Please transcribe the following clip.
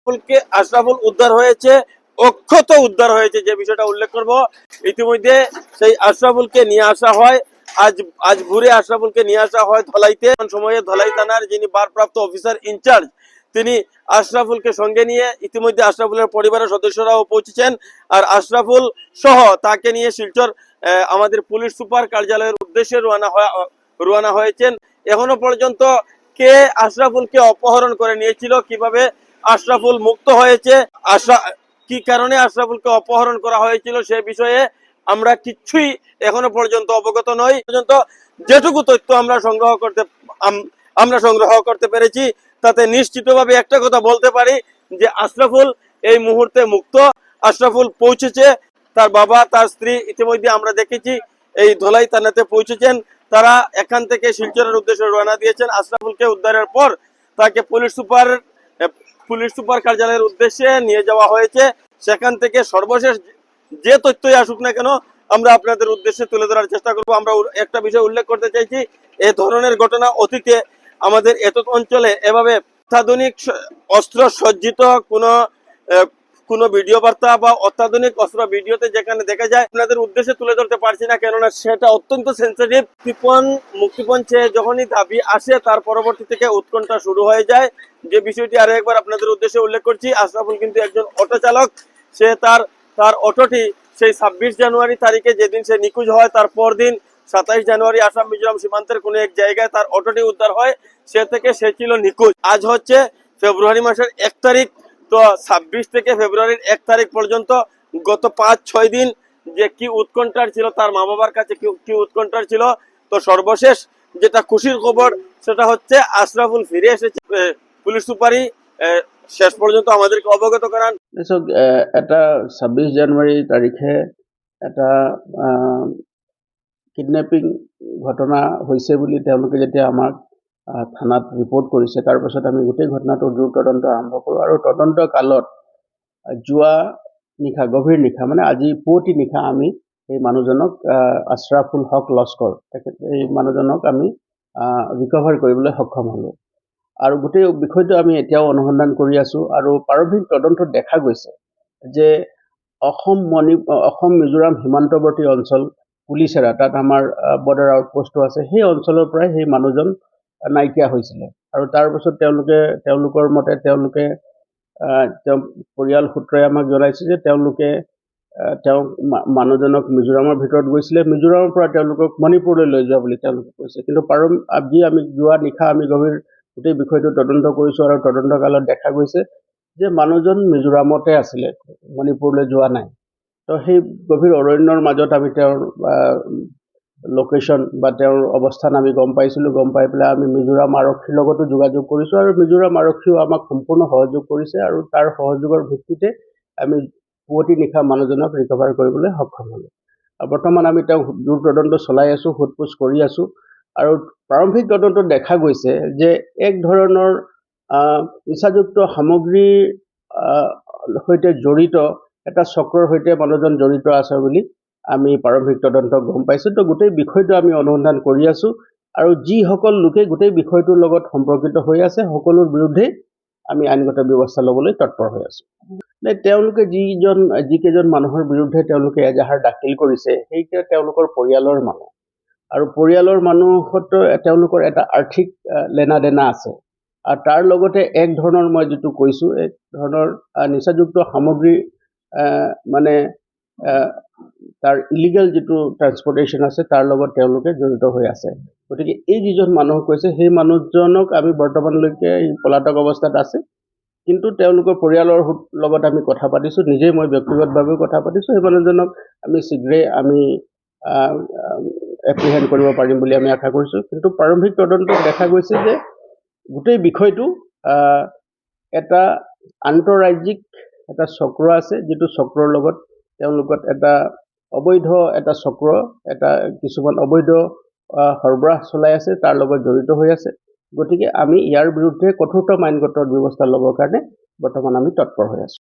আশরাফুলকে, আশরাফুল উদ্ধার হয়েছে, অক্ষত উদ্ধার হয়েছে, যে বিষয়টা উল্লেখ করব। ইতিমধ্যে সেই আশরাফুলকে নিয়ে আসা হয়। আজ আজ ভোরে আশরাফুলকে নিয়ে আসা হয় ধলাইতে। সময়ে ধলাই থানার যিনি ভারপ্রাপ্ত অফিসার ইনচার্জ তিনি আশরাফুলকে সঙ্গে নিয়ে ইতিমধ্যে আশরাফুলের পরিবারের সদস্যরাও পৌঁছেছেন। আর আশরাফুল সহ তাকে নিয়ে শিলচর আমাদের পুলিশ সুপার কার্যালয়ের উদ্দেশ্যে রওনা হয় রওনা হয়েছেন। এখনও পর্যন্ত কে আশরাফুলকে অপহরণ করে নিয়েছিল, কীভাবে আশরাফুল মুক্ত হয়েছে। আশরা কি কারণে আশরাফুলকে অপহরণ করা হয়েছিল সে বিষয়ে আমরা কিচ্ছুই এখনও পর্যন্ত অবগত নই। পর্যন্ত যেটুকু তথ্য আমরা সংগ্রহ করতে আম- আমরা সংগ্রহ করতে পেরেছি, তাতে নিশ্চিতভাবে একটা কথা বলতে পারি যে আশরাফুল এই মুহূর্তে মুক্ত। আশরাফুল পৌঁছেছে, তার বাবা, তার স্ত্রী ইতিমধ্যে আমরা দেখেছি এই ধলাই থানাতে পৌঁছেছেন। তারা এখান থেকে শিলচরের উদ্দেশ্যে রওনা দিয়েছেন। আশরাফুলকে উদ্ধারের পর তাকে পুলিশ সুপার পুলিশ সুপার কার্যালয়ের উদ্দেশ্যে নিয়ে যাওয়া হয়েছে। সেখান থেকে সর্বশেষ যে তথ্যই আসুক না কেন, আমরা আপনাদের উদ্দেশ্যে তুলে ধরার চেষ্টা করব। আমরা একটা বিষয় উল্লেখ করতে চাইছি, এ ধরনের ঘটনা অতীতে আমাদের এত অঞ্চলে এভাবে অত্যাধুনিক অস্ত্র সজ্জিত কোনো কোনো ভিডিও বার্তা বা অত্যাধুনিক অস্ত্র ভিডিওতে যেখানে দেখা যায়, আপনাদের উদ্দেশ্যে তুলে ধরতে পারছি না, কেননা সেটা অত্যন্ত সেন্সিটিভ মুক্তিপণ মুক্তিপণ চেয়ে যখনই দাবি আসে, তার পরবর্তী থেকে উৎকণ্ঠা শুরু হয়ে যায়। যে বিষয়টি আরও একবার আপনাদের উদ্দেশ্যে উল্লেখ করছি, আশরাফুল কিন্তু একজন অটো চালক। সে তার তার অটোটি সেই ছাব্বিশ জানুয়ারি তারিখে যেদিন সে নিখোঁজ হয়, তার পরদিন সাতাইশ জানুয়ারি আসাম মিজোরাম সীমান্তের কোনো এক জায়গায় তার অটোটি উদ্ধার হয়। সে থেকে সে ছিল নিখোঁজ। আজ হচ্ছে ফেব্রুয়ারি মাসের এক তারিখ। তো ছাব্বিশ থেকে ফেব্রুয়ারির এক তারিখ পর্যন্ত গত পাঁচ, ছয় দিন যে কি উৎকণ্ঠার ছিল তার মা বাবার কাছে কি উৎকণ্ঠার ছিল, তো সর্বশেষ যেটা খুশির খবর সেটা হচ্ছে আশরাফুল ফিরে এসেছে পুলিশ সুপারি শেষ পর্যন্ত আমাদেরকে অবগত করান। এটা ছাব্বিশ জানুয়ারি তারিখে এটা কিডনেপিং ঘটনা হৈছে বুলি তেওঁলোকে যেতিয়া আমাক থানাত ৰিপৰ্ট কৰিছে। তাৰপাছত আমি গোটেই ঘটনাটোৰ দ্ৰুত তদন্ত আৰম্ভ কৰোঁ। আৰু তদন্ত কালত যোৱা নিশা গভীৰ নিশা মানে আজি পুৱতি নিশা আমি এই মানুহজনক আশ্ৰাফুল হক লস্কৰ তেখেত এই মানুহজনক আমি ৰিকভাৰ কৰিবলৈ সক্ষম হ'লোঁ। আৰু গোটেই বিষয়টো আমি এতিয়াও অনুসন্ধান কৰি আছোঁ। আৰু প্ৰাৰম্ভিক তদন্তত দেখা গৈছে যে অসম মণি অসম মিজোৰাম সীমান্তৱৰ্তী অঞ্চল পুলিচেৰা তাত আমাৰ বৰ্ডাৰ আউটপোষ্টো আছে। সেই অঞ্চলৰ পৰাই সেই মানুহজন নাইকিয়া হৈছিলে। আৰু তাৰপাছত তেওঁলোকে তেওঁলোকৰ মতে তেওঁলোকে তেওঁ পৰিয়াল সূত্ৰই আমাক জনাইছে যে তেওঁলোকে মা- মানুহজনক মিজোৰামৰ ভিতৰত গৈছিলে। মিজোৰামৰ পৰা তেওঁলোকক মণিপুৰলৈ লৈ যোৱা বুলি তেওঁলোকে কৈছে। কিন্তু পাৰম আজি আমি যোৱা নিশা আমি গভীৰ গোটেই বিষয়টো তদন্ত কৰিছোঁ আৰু তদন্ত কালত দেখা গৈছে যে মানুহজন মিজোৰামতে আছিলে মণিপুৰলৈ যোৱা নাই। তো সেই গভীৰ অৰণ্যৰ মাজত আমি তেওঁৰ লোকেশ্যন বা তেওঁৰ অৱস্থান আমি গম পাইছিলোঁ। গম পাই পেলাই আমি মিজোৰাম আৰক্ষীৰ লগতো যোগাযোগ কৰিছোঁ আৰু মিজোৰাম আৰক্ষীও আমাক সম্পূৰ্ণ সহযোগ কৰিছে আৰু তাৰ সহযোগৰ ভিত্তিতে আমি পুৱতি নিশা মানুহজনক ৰিকভাৰ কৰিবলৈ সক্ষম হ'লোঁ। আৰু বৰ্তমান আমি তেওঁক দূৰ তদন্ত চলাই আছোঁ সোধ পোছ কৰি আছোঁ আৰু প্ৰাৰম্ভিক তদন্তত দেখা গৈছে যে এক ধৰণৰ নিচাযুক্ত সামগ্ৰীৰ সৈতে জড়িত এটা চক্ৰৰ সৈতে মানুহজন জড়িত আছে বুলি আমি প্ৰাৰম্ভিক তদন্ত গম পাইছোঁ। তো গোটেই বিষয়টো আমি অনুসন্ধান কৰি আছোঁ। আৰু যিসকল লোকে গোটেই বিষয়টোৰ লগত সম্পৰ্কিত হৈ আছে সকলোৰ বিৰুদ্ধে আমি আইনগত ব্যৱস্থা ল'বলৈ তৎপৰ হৈ আছোঁ। নে তেওঁলোকে যিজন যিকেইজন মানুহৰ বিৰুদ্ধে তেওঁলোকে এজাহাৰ দাখিল কৰিছে সেইকেইটা তেওঁলোকৰ পৰিয়ালৰ মানুহ। আৰু পৰিয়ালৰ মানুহতো তেওঁলোকৰ এটা আৰ্থিক লেনা দেনা আছে। আৰু তাৰ লগতে এক ধৰণৰ মই যিটো কৈছোঁ এক ধৰণৰ নিচাযুক্ত সামগ্ৰী মানে তাৰ ইলিগেল যিটো ট্ৰান্সপৰ্টেশ্যন আছে তাৰ লগত তেওঁলোকে জড়িত হৈ আছে। গতিকে এই যিজন মানুহ কৈছে সেই মানুহজনক আমি বৰ্তমানলৈকে পলাতক অৱস্থাত আছে। কিন্তু তেওঁলোকৰ পৰিয়ালৰ লগত আমি কথা পাতিছোঁ নিজেই মই ব্যক্তিগতভাৱেও কথা পাতিছোঁ। সেই মানুহজনক আমি শীঘ্ৰেই আমি এপ্ৰিহেণ্ড কৰিব পাৰিম বুলি আমি আশা কৰিছোঁ। কিন্তু প্ৰাৰম্ভিক তদন্তত দেখা গৈছে যে গোটেই বিষয়টো এটা আন্তঃৰাজ্যিক এটা চক্ৰ আছে যিটো চক্ৰৰ লগত তেওঁলোকত এটা অবৈধ এটা চক্ৰ এটা কিছুমান অবৈধ সৰবৰাহ চলাই আছে তাৰ লগত জড়িত হৈ আছে। গতিকে আমি ইয়াৰ বিৰুদ্ধে কঠোৰতম আইনগত ব্যৱস্থা ল'বৰ কাৰণে বৰ্তমান আমি তৎপৰ হৈ আছোঁ।